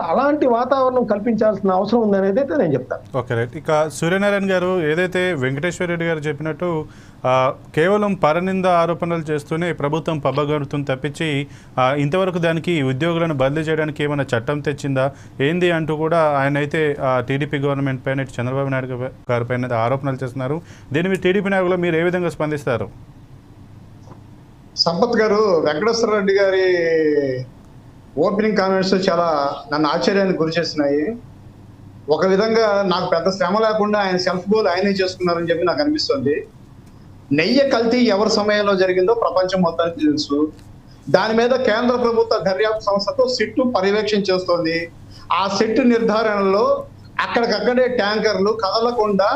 చేస్తున్నారు అలాంటి వాతావరణం కల్పించాల్సిన అవసరం ఉందనేది అయితే నేను చెప్తాను. Okay right. ఇక సూర్యనారాయణ గారు ఏదైతే వెంకటేశ్వర రెడ్డి గారు చెప్పినట్టు ఆ, కేవలం పరనింద ఆరోపణలు చేస్తూనే ప్రభుత్వం పబ్బగడుతుంది తప్పించి ఇంతవరకు దానికి ఉద్యోగులను బదిలీ చేయడానికి ఏమైనా చట్టం తెచ్చిందా? ఏంది అంటూ కూడా ఆయన అయితే టీడీపీ గవర్నమెంట్ పైన చంద్రబాబు నాయుడు గారి పైన ఆరోపణలు చేస్తున్నారు. దీని మీద టీడీపీ నాయకులు మీరు ఏ విధంగా స్పందిస్తారు? సంపత్ గారు వెంకటేశ్వర రెడ్డి గారి ఓపెనింగ్ కామెంట్స్ చాలా నన్ను ఆశ్చర్యానికి గురి చేసినాయి. ఒక విధంగా నాకు పెద్ద శ్రమ లేకుండా ఆయన సెల్ఫ్ గోల్ ఆయనే చేసుకున్నారని చెప్పి నాకు అనిపిస్తుంది. నెయ్యి కల్తీ ఎవరి సమయంలో జరిగిందో ప్రపంచం మొత్తానికి తెలుసు. దాని మీద కేంద్ర ప్రభుత్వ దర్యాప్తు సంస్థతో సిట్టు పర్యవేక్షణ చేస్తోంది. ఆ సిట్టు నిర్ధారణలో అక్కడికక్కడే ట్యాంకర్లు కదలకుండా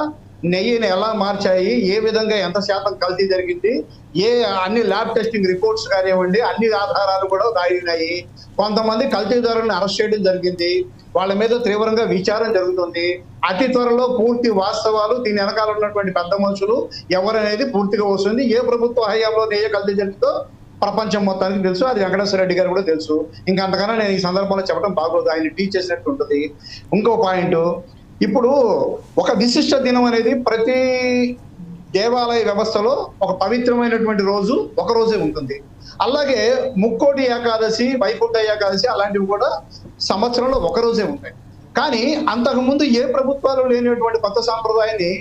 నెయ్యిని ఎలా మార్చాయి ఏ విధంగా ఎంత శాతం కల్తీ జరిగింది ఏ అన్ని ల్యాబ్ టెస్టింగ్ రిపోర్ట్స్ కానివ్వండి అన్ని ఆధారాలు కూడా దాగినాయి కొంతమంది కల్తీదారులను అరెస్ట్ చేయడం జరిగింది. వాళ్ళ మీద తీవ్రంగా విచారం జరుగుతుంది. అతి త్వరలో పూర్తి వాస్తవాలు దీని వెనకాల ఉన్నటువంటి పెద్ద మనుషులు ఎవరనేది పూర్తిగా వస్తుంది. ఏ ప్రభుత్వ హయాంలో ఏ కల్తీ జరిగిందో ప్రపంచం మొత్తానికి తెలుసు. అది వెంకటేశ్వర రెడ్డి గారు కూడా తెలుసు. ఇంకా అంతకన్నా నేను ఈ సందర్భంలో చెప్పడం బాగోదు. ఆయన టీచ్ చేసినట్టు ఉంటుంది. ఇంకో పాయింట్. ఇప్పుడు ఒక విశిష్ట దినం అనేది ప్రతి దేవాలయ వ్యవస్థలో ఒక పవిత్రమైనటువంటి రోజు ఒక రోజే ఉంటుంది. అలాగే ముక్కోటి ఏకాదశి వైకుంఠ ఏకాదశి అలాంటివి కూడా సంవత్సరంలో ఒక రోజే ఉంటాయి. కానీ అంతకుముందు ఏ ప్రభుత్వాలు లేనటువంటి కొత్త సాంప్రదాయాన్ని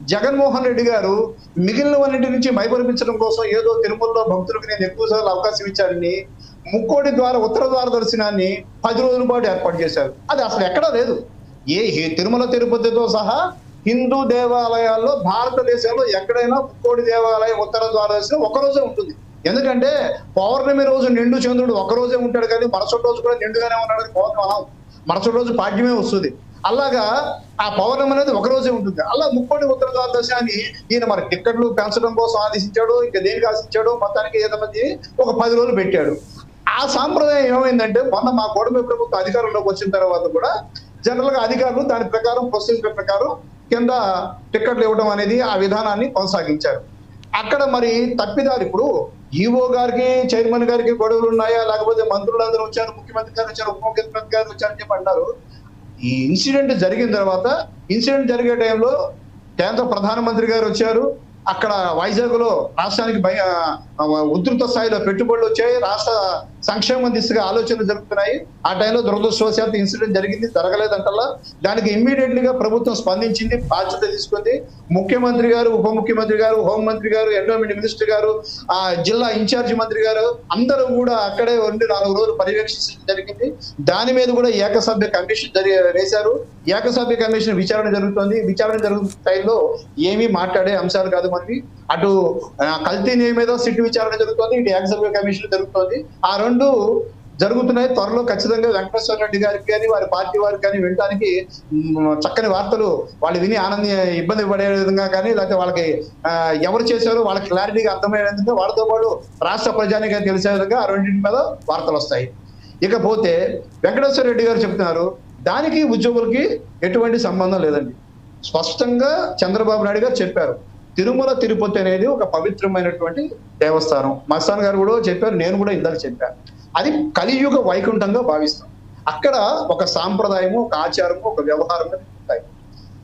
జగన్మోహన్ రెడ్డి గారు మిగిలినవన్నిటి నుంచి మైపరిపించడం కోసం ఏదో తిరుమలలో భక్తులకు నేను ఎక్కువ సార్లు అవకాశం ఇచ్చారని ముక్కోటి ద్వారా ఉత్తర ద్వార దర్శనాన్ని పది రోజుల పాటు ఏర్పాటు చేశారు. అది అసలు ఎక్కడా లేదు. ఏ తిరుమల తిరుపతితో సహా హిందూ దేవాలయాల్లో భారతదేశంలో ఎక్కడైనా ముక్కోటి దేవాలయం ఉత్తర ద్వార దర్శనం ఒక రోజే ఉంటుంది. ఎందుకంటే పౌర్ణమి రోజు నిండు చంద్రుడు ఒక రోజే ఉంటాడు కానీ మరుసటి రోజు కూడా నిండుగానే ఉన్నాడు అని పౌర్ణమి అనం మరుసటి రోజు పాడ్యమే వస్తుంది. అలాగా ఆ పౌర్ణమి అనేది ఒక రోజే ఉంటుంది. అలా ముక్కోటి ఉత్తర ద్వార అని ఈయన మరి టిక్కెట్లు పెంచడం కోసం ఆదేశించాడు ఇంకా దేనికి ఆశించాడు మొత్తానికి ఏదో మంది ఒక పది రోజులు పెట్టాడు. ఆ సాంప్రదాయం ఏమైందంటే మొన్న మా కూటమి ప్రభుత్వం అధికారంలోకి వచ్చిన తర్వాత కూడా జనరల్గా అధికారులు దాని ప్రకారం ప్రొసీజర్ ప్రకారం కింద టిక్కెట్లు ఇవ్వడం అనేది ఆ విధానాన్ని కొనసాగించారు. అక్కడ మరి తప్పిదారు ఇప్పుడు ఈఓ గారికి చైర్మన్ గారికి గొడవలు ఉన్నాయా? లేకపోతే మంత్రులందరూ వచ్చారు ముఖ్యమంత్రి గారు వచ్చారు ఉప ముఖ్యమంత్రి గారు వచ్చారని చెప్పి అంటారు ఈ ఇన్సిడెంట్ జరిగిన తర్వాత ఇన్సిడెంట్ జరిగే టైంలో కేంద్ర ప్రధానమంత్రి గారు వచ్చారు. అక్కడ వైజాగ్లో రాష్ట్రానికి భయ ఉధృత స్థాయిలో పెట్టుబడులు వచ్చాయి. రాష్ట్ర సంక్షేమం దిశగా ఆలోచనలు జరుగుతున్నాయి. ఆ టైంలో దురదృష్టవశాత్తు ఇన్సిడెంట్ జరిగింది జరగలేదంటల్లా దానికి ఇమ్మీడియట్లీ గా ప్రభుత్వం స్పందించింది బాధ్యత తీసుకుంది. ముఖ్యమంత్రి గారు ఉప ముఖ్యమంత్రి గారు హోంమంత్రి గారు ఎన్విరాన్మెంట్ మినిస్టర్ గారు ఆ జిల్లా ఇన్ఛార్జ్ మంత్రి గారు అందరూ కూడా అక్కడే ఉండి నాలుగు రోజులు పర్యవేక్షించడం జరిగింది. దాని మీద కూడా ఏకసభ్య కమిషన్ జరి వేశారు. ఏకసభ్య కమిషన్ విచారణ జరుగుతుంది. విచారణ జరుగుతున్న టైంలో ఏమీ మాట్లాడే అంశాలు కాదు మనకి అటు కల్తీ నేమ్ మీద సిట్ విచారణ జరుగుతుంది ఇటు ఏకసభ్య కమిషన్ జరుగుతుంది. ఆ రెండు జరుగుతున్నాయి త్వరలో ఖచ్చితంగా వెంకటేశ్వర రెడ్డి గారికి కానీ వారి పార్టీ వారికి కానీ వినడానికి చక్కని వార్తలు వాళ్ళు విని ఆనంద ఇబ్బంది పడే విధంగా కానీ లేకపోతే వాళ్ళకి ఎవరు చేశారో వాళ్ళకి క్లారిటీగా అర్థమయ్యే విధంగా వాళ్ళతో పాటు రాష్ట్ర ప్రజానికి తెలిసే విధంగా ఆ రెండింటి మీద వార్తలు వస్తాయి. ఇకపోతే వెంకటేశ్వర రెడ్డి గారు చెప్తున్నారు దానికి ఉద్యోగులకి ఎటువంటి సంబంధం లేదండి. స్పష్టంగా చంద్రబాబు నాయుడు గారు చెప్పారు తిరుమల తిరుపతి అనేది ఒక పవిత్రమైనటువంటి దేవస్థానం. మస్తాన్ గారు కూడా చెప్పారు నేను కూడా ఇందాక చెప్పాను అది కలియుగ వైకుంఠంగా భావిస్తాం. అక్కడ ఒక సాంప్రదాయము ఒక ఆచారము ఒక వ్యవహారము ఉంటాయి.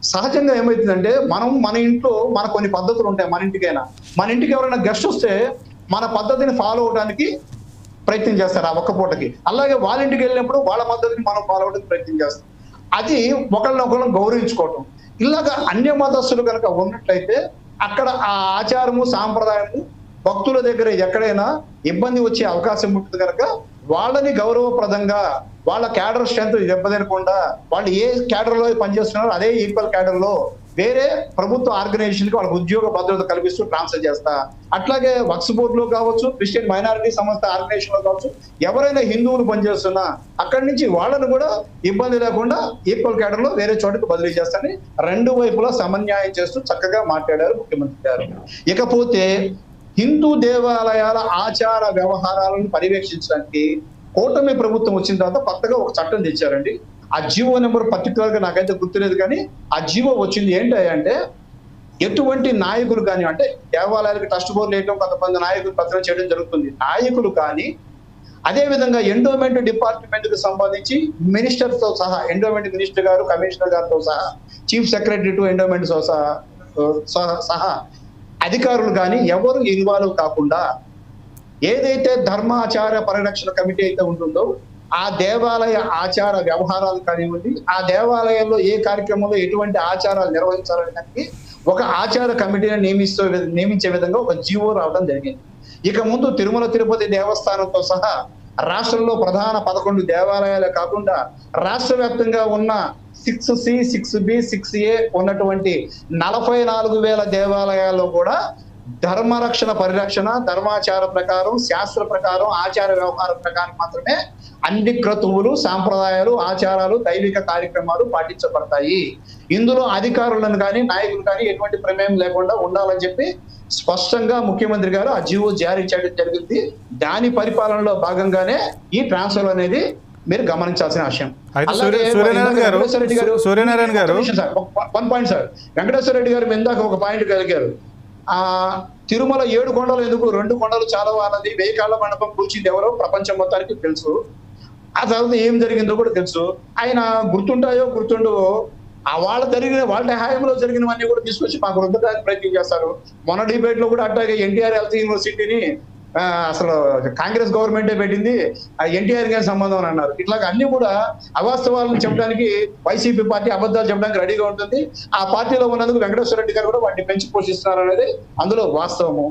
సహజంగా ఏమవుతుందంటే మనం మన ఇంట్లో మన కొన్ని పద్ధతులు ఉంటాయి మన ఇంటికైనా. మన ఇంటికి ఎవరైనా గెస్ట్ వస్తే మన పద్ధతిని ఫాలో అవడానికి ప్రయత్నం చేస్తారు ఆ ఒక్క పూటకి. అలాగే వాళ్ళ ఇంటికి వెళ్ళినప్పుడు వాళ్ళ పద్ధతిని మనం ఫాలో అవడానికి ప్రయత్నం చేస్తాం. అది ఒకళ్ళనొకళ్ళని గౌరవించుకోవటం. ఇలాగా అన్య మతస్థులు కనుక ఉన్నట్లయితే అక్కడ ఆ ఆచారము సాంప్రదాయము భక్తుల దగ్గర ఎక్కడైనా ఇబ్బంది వచ్చే అవకాశం ఉంటుంది కనుక వాళ్ళని గౌరవప్రదంగా వాళ్ళ క్యాడర్ స్ట్రెంత్ దెబ్బతినకుండా వాళ్ళు ఏ క్యాడర్లో పనిచేస్తున్నారో అదే ఈక్వల్ క్యాడర్లో వేరే ప్రభుత్వ ఆర్గనైజేషన్కి వాళ్ళకి ఉద్యోగ భద్రత కల్పిస్తూ ట్రాన్స్ఫర్ చేస్తా. అట్లాగే వక్స్ బోర్డ్లో కావచ్చు క్రిస్టియన్ మైనారిటీ సంస్థ ఆర్గనైజేషన్లో కావచ్చు ఎవరైనా హిందువులు పనిచేస్తున్నా అక్కడి నుంచి వాళ్ళను కూడా ఇబ్బంది లేకుండా ఈక్వల్ కేటర్లో లో వేరే చోటుకు బదిలీ చేస్తారని రెండు వైపులా సమన్యాయం చేస్తూ చక్కగా మాట్లాడారు ముఖ్యమంత్రి గారు. ఇకపోతే హిందూ దేవాలయాల ఆచార వ్యవహారాలను పర్యవేక్షించడానికి కూటమి ప్రభుత్వం వచ్చిన తర్వాత కొత్తగా ఒక చట్టం తెచ్చారండి. ఆ జీవో నెంబర్ పర్టికులర్గా నాకైతే గుర్తులేదు కానీ ఆ జీవో వచ్చింది ఏంటంటే అంటే ఎటువంటి నాయకులు కానీ అంటే దేవాలయాలకు ట్రస్ట్ బోర్డు వేయడం కొంతమంది నాయకులు పత్రం చేయడం జరుగుతుంది. నాయకులు కానీ అదేవిధంగా ఎండోమెంట్ డిపార్ట్మెంట్కి సంబంధించి మినిస్టర్తో సహా ఎండోమెంట్ మినిస్టర్ గారు కమిషనర్ గారితో సహా చీఫ్ సెక్రటరీ టు ఎండోమెంట్ సహా సహా- సహా అధికారులు కానీ ఎవరు ఇన్వాల్వ్ కాకుండా ఏదైతే ధర్మాచార పరిరక్షణ కమిటీ అయితే ఉంటుందో ఆ దేవాలయ ఆచార వ్యవహారాలు కానివ్వండి ఆ దేవాలయంలో ఏ కార్యక్రమంలో ఎటువంటి ఆచారాలు నిర్వహించాలని దానికి ఒక ఆచార కమిటీని నియమిస్తూ నియమించే విధంగా ఒక జీవో రావడం జరిగింది. ఇక ముందు తిరుమల తిరుపతి దేవస్థానంతో సహా రాష్ట్రంలో ప్రధాన పదకొండు దేవాలయాలే కాకుండా రాష్ట్ర వ్యాప్తంగా ఉన్న six C six B six A ఉన్నటువంటి నలభై నాలుగు వేల దేవాలయాల్లో కూడా ధర్మరక్షణ పరిరక్షణ ధర్మాచార ప్రకారం శాస్త్ర ప్రకారం ఆచార వ్యవహారం ప్రకారం మాత్రమే అన్ని క్రతువులు సాంప్రదాయాలు ఆచారాలు దైవిక కార్యక్రమాలు పాటించబడతాయి. ఇందులో అధికారులను కానీ నాయకులు కానీ ఎటువంటి ప్రమేయం లేకుండా ఉండాలని చెప్పి స్పష్టంగా ముఖ్యమంత్రి గారు ఆ జీవో జారీ చేయడం జరిగింది. దాని పరిపాలనలో భాగంగానే ఈ ట్రాన్స్ఫర్ అనేది మీరు గమనించాల్సిన విషయం Suryanarayana garu- one point sir. Venkateswara Reddy garu ఇందాక ఒక పాయింట్ కలిగారు. ఆ తిరుమల ఏడు కొండలు ఎందుకు? రెండు కొండలు చాలా అన్నది వెయ్యి కాళ్ళ మండపం కూల్చింది ఎవరో? ప్రపంచం మొత్తానికి తెలుసు. ఆ తర్వాత ఏం జరిగిందో కూడా తెలుసు. ఆయన గుర్తుంటాయో గుర్తుండవో ఆ వాళ్ళ జరిగిన వాళ్ళ హయాంలో జరిగినవన్నీ కూడా తీసుకొచ్చి మాకు రుద్దడానికి ప్రయత్నం చేస్తారు. మొన్న డిబేట్లో కూడా అట్లాగే ఎన్టీఆర్ హెల్త్ యూనివర్సిటీని అసలు కాంగ్రెస్ గవర్నమెంటే పెట్టింది. ఆ ఎన్టీఆర్ గారి సంబంధం అని అన్నారు. ఇట్లాగ అన్ని కూడా అవాస్తవాలను చెప్పడానికి వైసీపీ పార్టీ అబద్ధాలు చెప్పడానికి రెడీగా ఉంటుంది. ఆ పార్టీలో ఉన్నందుకు వెంకటేశ్వర రెడ్డి గారు కూడా వాటిని పెంచి పోషిస్తున్నారు అనేది అందులో వాస్తవము.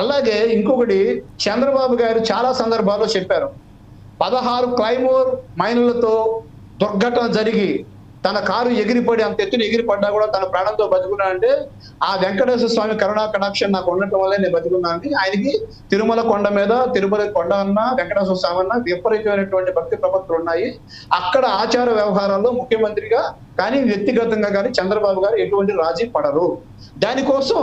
అలాగే ఇంకొకటి చంద్రబాబు గారు చాలా సందర్భాల్లో చెప్పారు. పదహారు క్లైమోర్ మైన్లతో దుర్ఘటన జరిగి తన కారు ఎగిరిపడి అంత ఎత్తున ఎగిరిపడ్డా కూడా తన ప్రాణంతో బతుకున్నాడంటే ఆ వెంకటేశ్వర స్వామి కరుణా కటాక్షం నాకు ఉండటం వల్లే నేను బతుకున్నాను ఆయనకి తిరుమల కొండ మీద తిరుమల కొండ అన్న వెంకటేశ్వర స్వామి అన్న విపరీతమైనటువంటి భక్తి ప్రపత్తులు ఉన్నాయి. అక్కడ ఆచార వ్యవహారాల్లో ముఖ్యమంత్రిగా కానీ వ్యక్తిగతంగా కానీ చంద్రబాబు గారు ఎటువంటి రాజీ పడరు. దానికోసం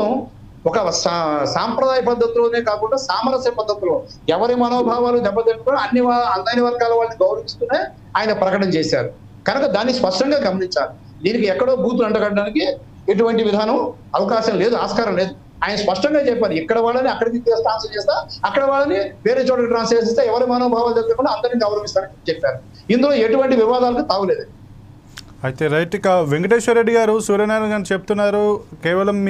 ఒక సా- సాంప్రదాయ పద్ధతిలోనే కాకుండా సామరస్య పద్ధతిలో ఎవరి మనోభావాలు దెబ్బతింటున్నా అన్ని అందరి వర్గాల వాళ్ళని గౌరవిస్తూనే ఆయన ప్రకటన చేశారు. కనుక దాన్ని స్పష్టంగా గమనించాలి. దీనికి ఎక్కడో బూతులు అంటగట్టడానికి ఎటువంటి విధానం అవకాశం లేదు ఆస్కారం లేదు. ఆయన స్పష్టంగా చెప్పారు ఇక్కడ వాళ్ళని అక్కడికి ట్రాన్స్ఫర్ చేస్తా అక్కడ వాళ్ళని వేరే చోటకి ట్రాన్స్ఫర్ చేస్తే ఎవరి మనోభావాలు తెలియకుండా అందరినీ గౌరవిస్తారని చెప్పారు. ఇందులో ఎటువంటి వివాదాలకు తావులేదు. అయితే రైట్ ఇక వెంకటేశ్వర రెడ్డి గారు సూర్యనారాయణ గారు చెప్తున్నారు కేవలం మీ